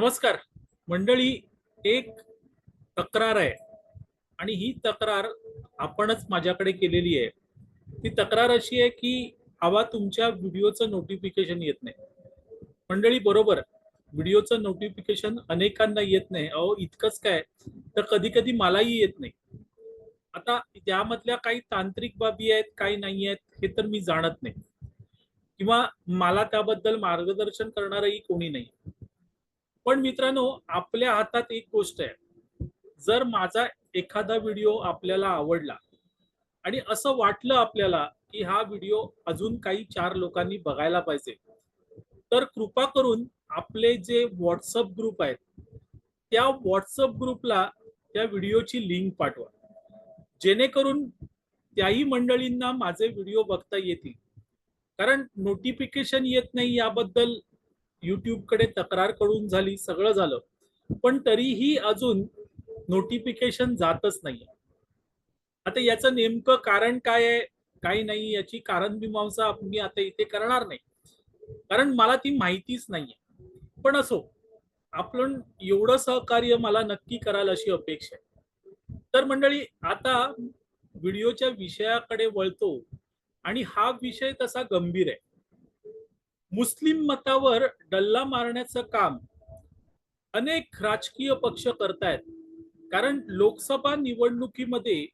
नमस्कार. मंडळी एक तक्रार आहे. आणि ही तक्रार आपणच माझ्याकडे केलेली आहे. ती तक्रार अशी आहे की हवा तुमच्या व्हिडिओचं नोटिफिकेशन येत नाही. मंडळी बरोबर. व्हिडिओचं नोटिफिकेशन अनेकांना येत नाही. अहो इतकंच काय? तर कधी कधी मलाही येत नाही. आता त्यामधल्या काही तांत्रिक बाबी आहेत काही नाही आहेत हे तर मी जाणत नाही. किंवा मला त्याबद्दल मार्गदर्शन करणारही कोणी नाही. पण मित्रांनो आपल्या हातात एक गोष्ट आहे. जर माझा एखादा व्हिडिओ आपल्याला आवडला आणि असं वाटलं आपल्याला की हा व्हिडिओ अजून काही चार लोकांनी बघायला पाहिजे तर कृपा करून आपले जे व्हॉट्सअप ग्रुप आहेत त्या व्हॉट्सअप ग्रुपला त्या व्हिडिओची लिंक पाठवा. जेणेकरून त्याही मंडळींना माझे व्हिडिओ बघता येतील. कारण नोटिफिकेशन येत नाही याबद्दल युट्यूबकडे तक्रार करून झाली सगळं झालं. पण तरीही अजून नोटिफिकेशन जातच नाही आता याचं नेमकं कारण काय आहे काही नाही याची कारण मीमांसा मी आता इथे करणार नाही. कारण मला ती माहितीच नाहीये. पण असो आपण एवढं सहकार्य मला नक्की कराल अशी अपेक्षा आहे. तर मंडळी आता व्हिडिओच्या विषयाकडे वळतो आणि हा विषय तसा गंभीर आहे. मुस्लिम मतावर डल्ला मारण्याचं काम अनेक राजकीय पक्ष करतायत. कारण लोकसभा निवडणुकीमध्ये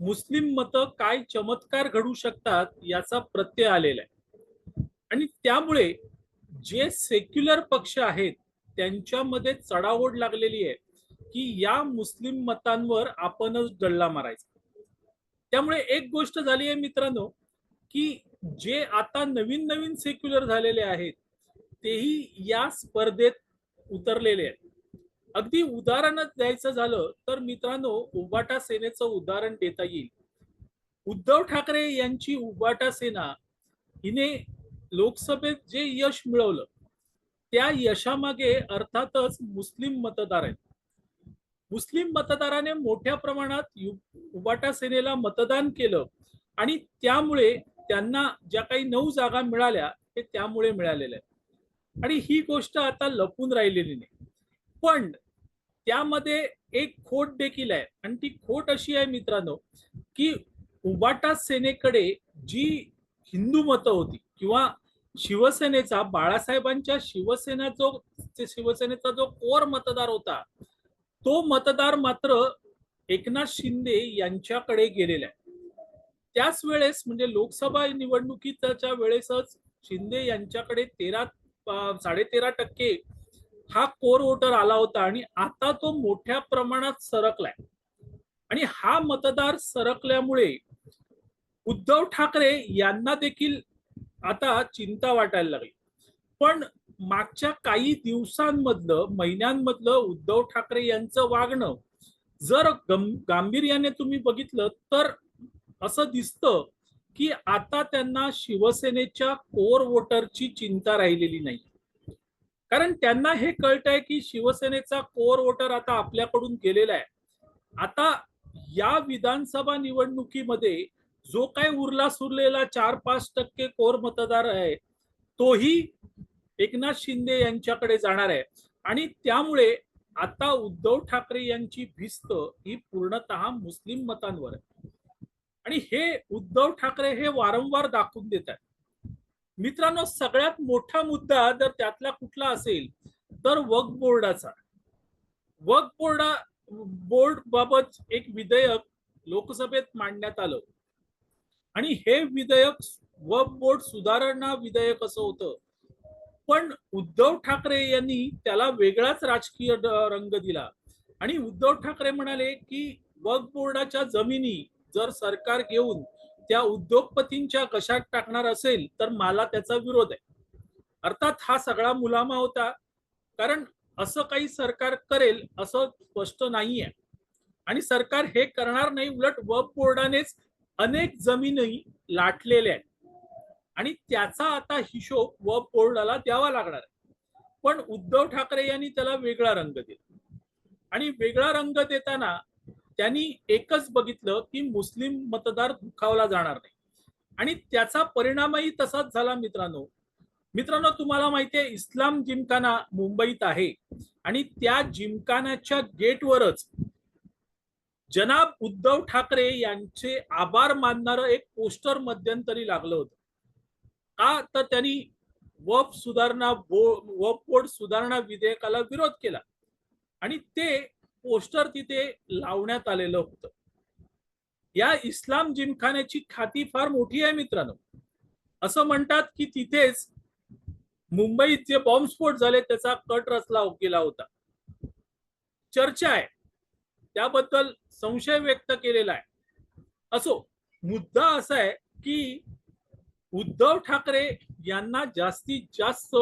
मुस्लिम मतं काय चमत्कार घडू शकतात याचा प्रत्यय आलेला आहे. आणि त्यामुळे जे सेक्युलर पक्ष आहेत त्यांच्यामध्ये चढाओढ लागलेली आहे की या मुस्लिम मतांवर आपणच डल्ला मारायचा. त्यामुळे एक गोष्ट झाली आहे मित्रांनो की जे आता नवीन नवीन सेक्युलर झालेले आहेत तेही या स्पर्धेत उतरलेले आहेत. अगदी उदाहरणच द्यायचं झालं तर मित्रांनो उबाटा सेनेचं उदाहरण देता येईल. उद्धव ठाकरे यांची उबाटा सेना हिने लोकसभेत जे यश मिळवलं त्या यशामागे अर्थातच मुस्लिम मतदार आहेत. मुस्लिम मतदाराने मोठ्या प्रमाणात उबाटा सेनेला मतदान केलं आणि त्यामुळे त्यांना ज्या काही नऊ जागा मिळाल्या ते त्यामुळे मिळालेल्या आहेत आणि ही गोष्ट आता लपून राहिलेली नाही. पण त्यामध्ये एक खोट देखील आहे आणि ती खोट अशी आहे मित्रांनो की उबाटा सेनेकडे जी हिंदू मतं होती किंवा शिवसेनेचा बाळासाहेबांच्या शिवसेना जो शिवसेनेचा जो कोर मतदार होता तो मतदार मात्र एकनाथ शिंदे यांच्याकडे गेलेला आहे. त्याच वेळेस म्हणजे लोकसभा निवडणुकीच्या वेळेसच शिंदे यांच्याकडे तेरा साडेतेरा टक्के हा कोर वोटर आला होता आणि आता तो मोठ्या प्रमाणात सरकलाय. आणि हा मतदार सरकल्यामुळे उद्धव ठाकरे यांना देखील आता चिंता वाटायला लागली. पण मागच्या काही दिवसांमधलं महिन्यांमधलं उद्धव ठाकरे यांचं वागणं जर गांभीर्याने तुम्ही बघितलं तर असं दिसतं की आता त्यांना शिवसेनेच्या कोर वोटरची चिंता राहिलेली नाही. कारण त्यांना हे कळत आहे की शिवसेनेचा कोर वोटर आता आपल्याकडून गेलेला आहे. आता या विधानसभा निवडणुकीमध्ये जो काय उरला सुरलेला चार पाच टक्के कोर मतदार आहे तोही एकनाथ शिंदे यांच्याकडे जाणार आहे. आणि त्यामुळे आता उद्धव ठाकरे यांची भिस्त ही पूर्णतः मुस्लिम मतांवर आहे. आणि हे उद्धव ठाकरे हे वारंवार दाखवून देत आहेत. मित्रांनो सगळ्यात मोठा मुद्दा जर त्यातला कुठला असेल तर वक बोर्डाचा. वक बोर्डा बोर्ड बाबत एक विधेयक लोकसभेत मांडण्यात आलं. आणि हे विधेयक वक बोर्ड सुधारणा विधेयक असं होतं. पण उद्धव ठाकरे यांनी त्याला वेगळाच राजकीय रंग दिला. आणि उद्धव ठाकरे म्हणाले की वक बोर्डाच्या जमिनी जर सरकार घेऊन त्या उद्योगपतींच्या कशात टाकणार असेल तर मला त्याचा विरोध आहे. अर्थात हा सगळा मुलामा होता. कारण असं काही सरकार करेल असं स्पष्ट नाहीये. आणि सरकार हे करणार नाही उलट वब बोर्डानेच अनेक जमिनी लाटलेल्या आहेत. आणि त्याचा आता हिशोब वब बोर्डाला द्यावा लागणार आहे. पण उद्धव ठाकरे यांनी त्याला वेगळा रंग दिला. आणि वेगळा रंग देताना त्यांनी एकच बघितलं की मुस्लिम मतदार दुखावला जाणार नाही. आणि त्याचा परिणामही तसाच झाला मित्रांनो. मित्रांनो तुम्हाला माहिती आहे इस्लाम जिमखाना मुंबईत आहे. आणि त्या जिमखानाच्या गेटवरच जनाब उद्धव ठाकरे यांचे आभार मानणारं एक पोस्टर मध्यंतरी लागलं होतं. का? तर त्यांनी वफ सुधारणा वफ बोर्ड सुधारणा विधेयकाला विरोध केला. आणि ते पोस्टर तिथे लावण्यात आलेलं होतं. या इस्लाम जिमखान्याची खाती फार मोठी आहे मित्रांनो. असं म्हणतात की तिथेच मुंबईत जे बॉम्बस्फोट झाले त्याचा कट रचला हो- गेला होता. चर्चा आहे. त्याबद्दल संशय व्यक्त केलेला आहे. असो मुद्दा असा आहे की उद्धव ठाकरे यांना जास्तीत जास्त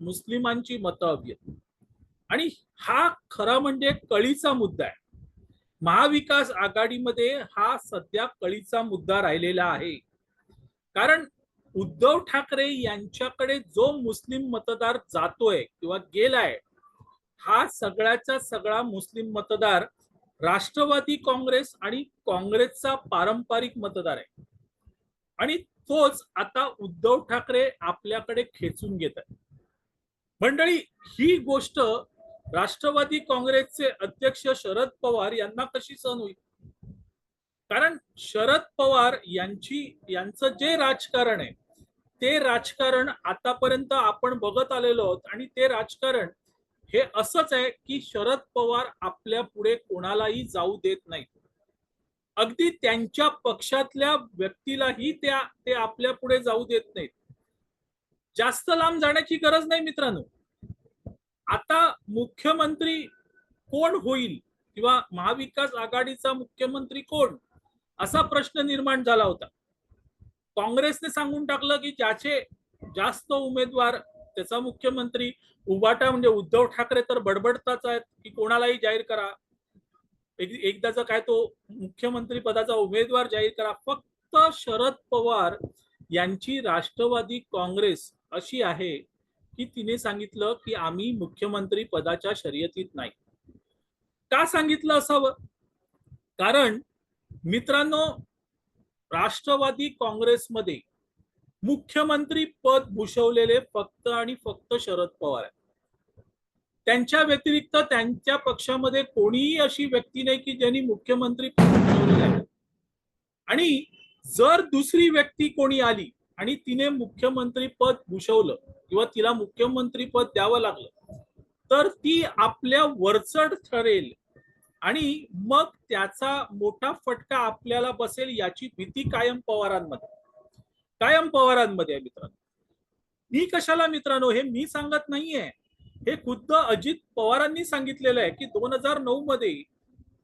मुस्लिमांची मतं हवी आहेत. आणि हा खरा म्हणजे कळीचा मुद्दा आहे. महाविकास आघाडीमध्ये हा सध्या कळीचा मुद्दा राहिलेला आहे. कारण उद्धव ठाकरे यांच्याकडे जो मुस्लिम मतदार जातोय किंवा गेलाय हा सगळ्याचा सगळा मुस्लिम मतदार राष्ट्रवादी काँग्रेस आणि काँग्रेसचा पारंपरिक मतदार आहे. आणि तोच आता उद्धव ठाकरे आपल्याकडे खेचून घेत आहे मंडळी ही गोष्ट राष्ट्रवादी काँग्रेसचे अध्यक्ष शरद पवार यांना कशी सहन होईल? कारण शरद पवार यांची यांचं जे राजकारण आहे ते राजकारण आतापर्यंत आपण बघत आलेलो आहोत आणि ते राजकारण हे असंच आहे की शरद पवार आपल्या पुढे कोणालाही जाऊ देत नाही अगदी त्यांच्या पक्षातल्या व्यक्तीलाही त्या ते आपल्या पुढे जाऊ देत नाहीत. जास्त लांब जाण्याची गरज नाही मित्रांनो. आता मुख्यमंत्री कोण होईल किंवा महाविकास आघाडीचा मुख्यमंत्री कोण असा प्रश्न निर्माण झाला होता. काँग्रेसने सांगून टाकलं की ज्याचे जास्त उमेदवार त्याचा मुख्यमंत्री उभाटा म्हणजे उद्धव ठाकरे तर बडबडताच आहेत की कोणालाही जाहीर करा. एकदाचा काय तो मुख्यमंत्री पदाचा उमेदवार जाहीर करा. फक्त शरद पवार यांची राष्ट्रवादी काँग्रेस अशी आहे की तिने सांगितलं की आम्ही मुख्यमंत्री पदाच्या शर्यतीत नाही. का सांगितलं असावं? कारण मित्रांनो राष्ट्रवादी काँग्रेसमध्ये मुख्यमंत्री पद भूषवलेले फक्त आणि फक्त शरद पवार आहेत. त्यांच्या व्यतिरिक्त त्यांच्या पक्षामध्ये कोणीही अशी व्यक्ती नाही की ज्यांनी मुख्यमंत्री पद भूषवलेले आहे. आणि जर दुसरी व्यक्ती कोणी आली आणि तिने मुख्यमंत्री पद भूषवलं किंवा तिला मुख्यमंत्री पद द्यावं लागलं तर ती आपल्या वरचढ ठरेल आणि मग त्याचा मोठा फटका आपल्याला बसेल याची भीती कायम पवारांमध्ये. कायम पवारांमध्ये आहे मित्रांनो. मी कशाला मित्रांनो हे मी सांगत नाहीये. हे खुद्द अजित पवारांनी सांगितलेलं आहे की दोन हजार नऊ मध्ये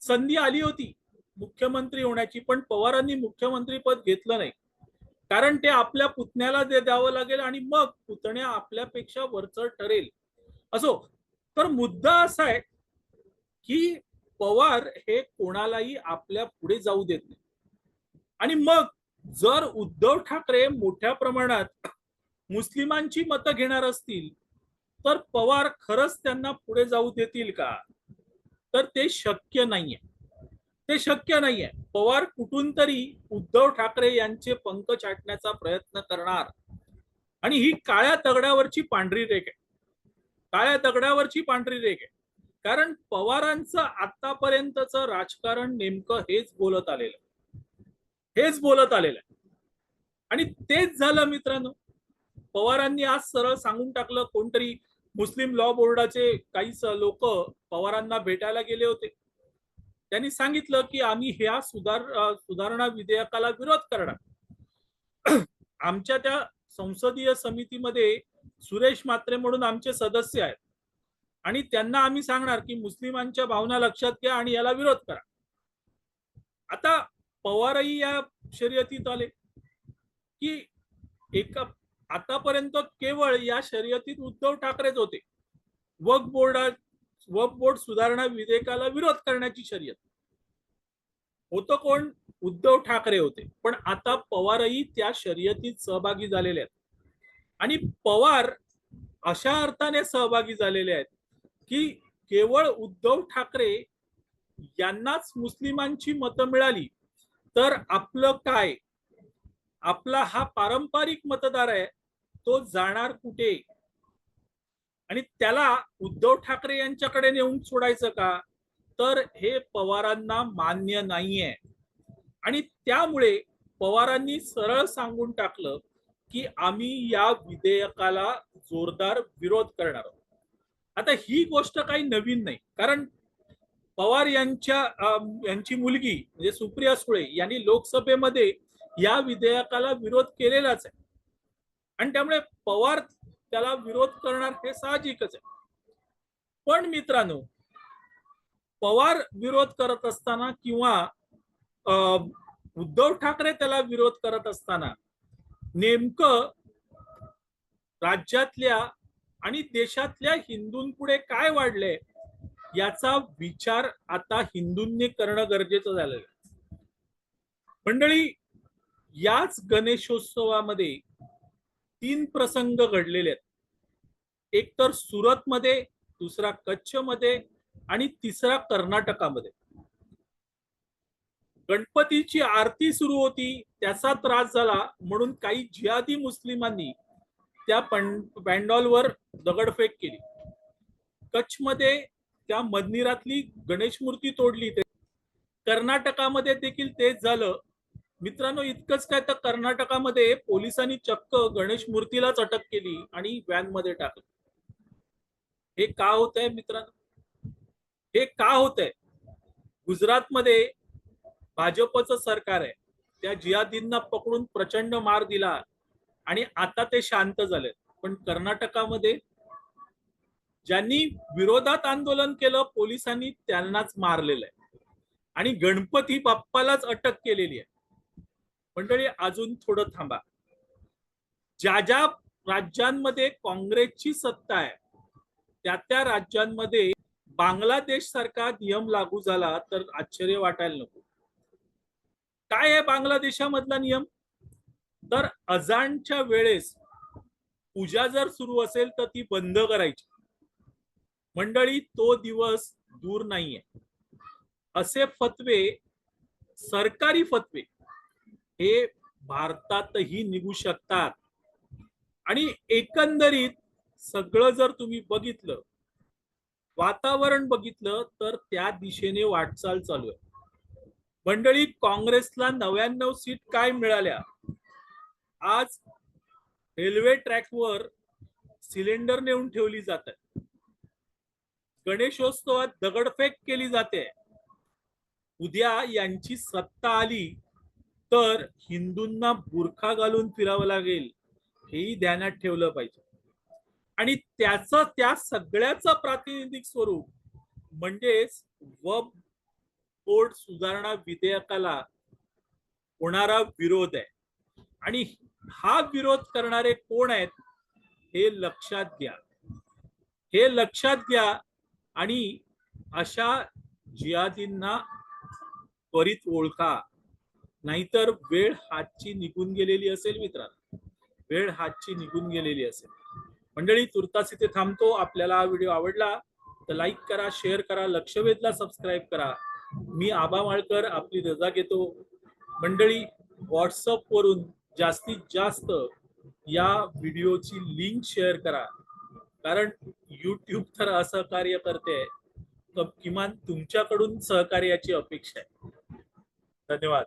संधी आली होती मुख्यमंत्री होण्याची पण पवारांनी मुख्यमंत्री पद घेतलं नाही. कारण ते आपल्या पुतण्याला दे द्यावं लागेल आणि मग पुतण्या आपल्यापेक्षा वरचढ ठरेल. असो तर मुद्दा असा आहे की पवार हे कोणालाही आपल्या पुढे जाऊ देत नाही. आणि मग जर उद्धव ठाकरे मोठ्या प्रमाणात मुस्लिमांची मतं घेणार असतील तर पवार खरंच त्यांना पुढे जाऊ देतील का? तर ते शक्य नाहीये. ते शक्य नाहीये. पवार कुठून तरी उद्धव ठाकरे यांचे पंख छाटण्याचा प्रयत्न करणार. आणि ही काळ्या दगडावरची पांढरी रेख आहे. काळ्या दगडावरची पांढरी रेख आहे. कारण पवारांचं आतापर्यंतच राजकारण नेमकं हेच बोलत आलेलं हेच बोलत आलेलं आहे. आणि तेच झालं मित्रांनो. पवारांनी आज सरळ सांगून टाकलं कोणतरी मुस्लिम लॉ बोर्डाचे काही लोक पवारांना भेटायला गेले होते. त्यांनी सांगितलं की आम्ही ह्या सुधार सुधारणा विधेयकाला विरोध करणार. आमच्या त्या संसदीय समितीमध्ये सुरेश मात्रे म्हणून आमचे सदस्य आहेत. आणि त्यांना आम्ही सांगणार की मुस्लिमांच्या भावना लक्षात घ्या आणि याला विरोध करा. आता पवारही या शर्यतीत आले. की एका आतापर्यंत केवळ या शर्यतीत उद्धव ठाकरेच होते. वक बोर्डात वक बोर्ड सुधारणा विधेयकाला विरोध करण्याची शर्यत. होतं कोण? उद्धव ठाकरे होते. पण आता पवारही त्या शर्यतीत सहभागी झालेले आहेत. आणि पवार अशा अर्थाने सहभागी झालेले आहेत की केवळ उद्धव ठाकरे यांनाच मुस्लिमांची मतं मिळाली तर आपलं काय? आपला हा पारंपरिक मतदार आहे तो जाणार कुठे? आणि त्याला उद्धव ठाकरे यांच्याकडे नेऊन सोडायचं का? तर हे पवारांना मान्य नाहीये. आणि त्यामुळे पवारांनी सरळ सांगून टाकलं की आम्ही या विधेयकाला जोरदार विरोध करणार आहोत. आता ही गोष्ट काही नवीन नाही. कारण पवार यांच्या यांची मुलगी म्हणजे सुप्रिया सुळे यांनी लोकसभेमध्ये या विधेयकाला विरोध केलेलाच आहे. आणि त्यामुळे पवार त्याला विरोध करणार हे साहजिकच आहे पण मित्रांनो पवार विरोध करत असताना किंवा अं, उद्धव ठाकरे त्याला विरोध करत असताना नेमकं राज्यातल्या आणि देशातल्या हिंदूंपुढे काय वाढलंय याचा विचार आता हिंदूंनी करणं गरजेचं झालेलं आहे. मंडळी याच गणेशोत्सवामध्ये तीन प्रसंग घडलेले आहेत. एक तर सुरतमध्ये दुसरा कच्छमध्ये आणि तिसरा कर्नाटकामध्ये. गणपतीची आरती सुरू होती त्याचा त्रास झाला म्हणून काही जिहादी मुस्लिमांनी त्या पॅन्डॉलवर दगडफेक केली. कच्छमध्ये त्या मंदिरातली गणेश मूर्ती तोडली. ते कर्नाटकामध्ये देखील तेच झालं. मित्रांनो इतकंच काय तर कर्नाटकामध्ये पोलिसांनी चक्क गणेश मूर्तीलाच अटक केली आणि व्हॅनमध्ये टाकलं. हे का होत आहे मित्रांनो? हे का होत आहे गुजरातमध्ये भाजपचं सरकार आहे. त्या जियादींना पकडून प्रचंड मार दिला आणि आता ते शांत झाले पण कर्नाटकामध्ये ज्यांनी विरोधात आंदोलन केलं पोलिसांनी त्यांनाच मारलेलं आहे. आणि गणपती बाप्पालाच अटक केलेली आहे. मंडळी अजून थोडं थांबा. ज्या ज्या राज्यांमध्ये काँग्रेसची सत्ता आहे त्या त्या राज्यांमध्ये बांगलादेश सारखा नियम लागू झाला तर आश्चर्य वाटायला नको. काय आहे बांगलादेशामधला नियम? तर अजानच्या वेळेस पूजा जर सुरू असेल तर ती बंद करायची. मंडळी तो दिवस दूर नाहीये. असे फतवे सरकारी फतवे हे भारतातही निघू शकतात. आणि एकंदरीत सगळं जर तुम्ही बघितलं वातावरण बघितलं तर त्या दिशेने वाटचाल चालू आहे. मंडळी काँग्रेसला नव्याण्णव सीट काय मिळाल्या? आज रेल्वे ट्रॅकवर सिलेंडर नेऊन ठेवली जात आहे गणेशोत्सवात दगडफेक केली जाते. उद्या यांची सत्ता आली तर हिंदूंना बुरखा घालून फिरावं लागेल हेही ध्यानात ठेवलं पाहिजे. आणि त्याचं त्या सगळ्याचं प्रातिनिधिक स्वरूप म्हणजेच व कोड सुधारणा विधेयकाला होणारा विरोध आहे. आणि हा विरोध करणारे कोण आहेत हे लक्षात घ्या. हे लक्षात घ्या आणि अशा जियादींना त्वरित ओळखा. नाहीतर वेळ हातची निघून गेलेली असेल मित्रांनो. वेळ हातची निघून गेलेली असेल. मंडळी तुर्तास इथे थांबतो. आपल्याला हा व्हिडिओ आवडला तर लाईक करा शेअर करा लक्षवेधला सबस्क्राईब करा. मी आबा माळकर आपली रजा घेतो. मंडळी व्हॉट्सअप वरून जास्तीत जास्त या व्हिडिओची लिंक शेअर करा. कारण यूट्यूब तर असहकार्य करते. किमान तुमच्याकडून सहकार्याची अपेक्षा आहे. धन्यवाद.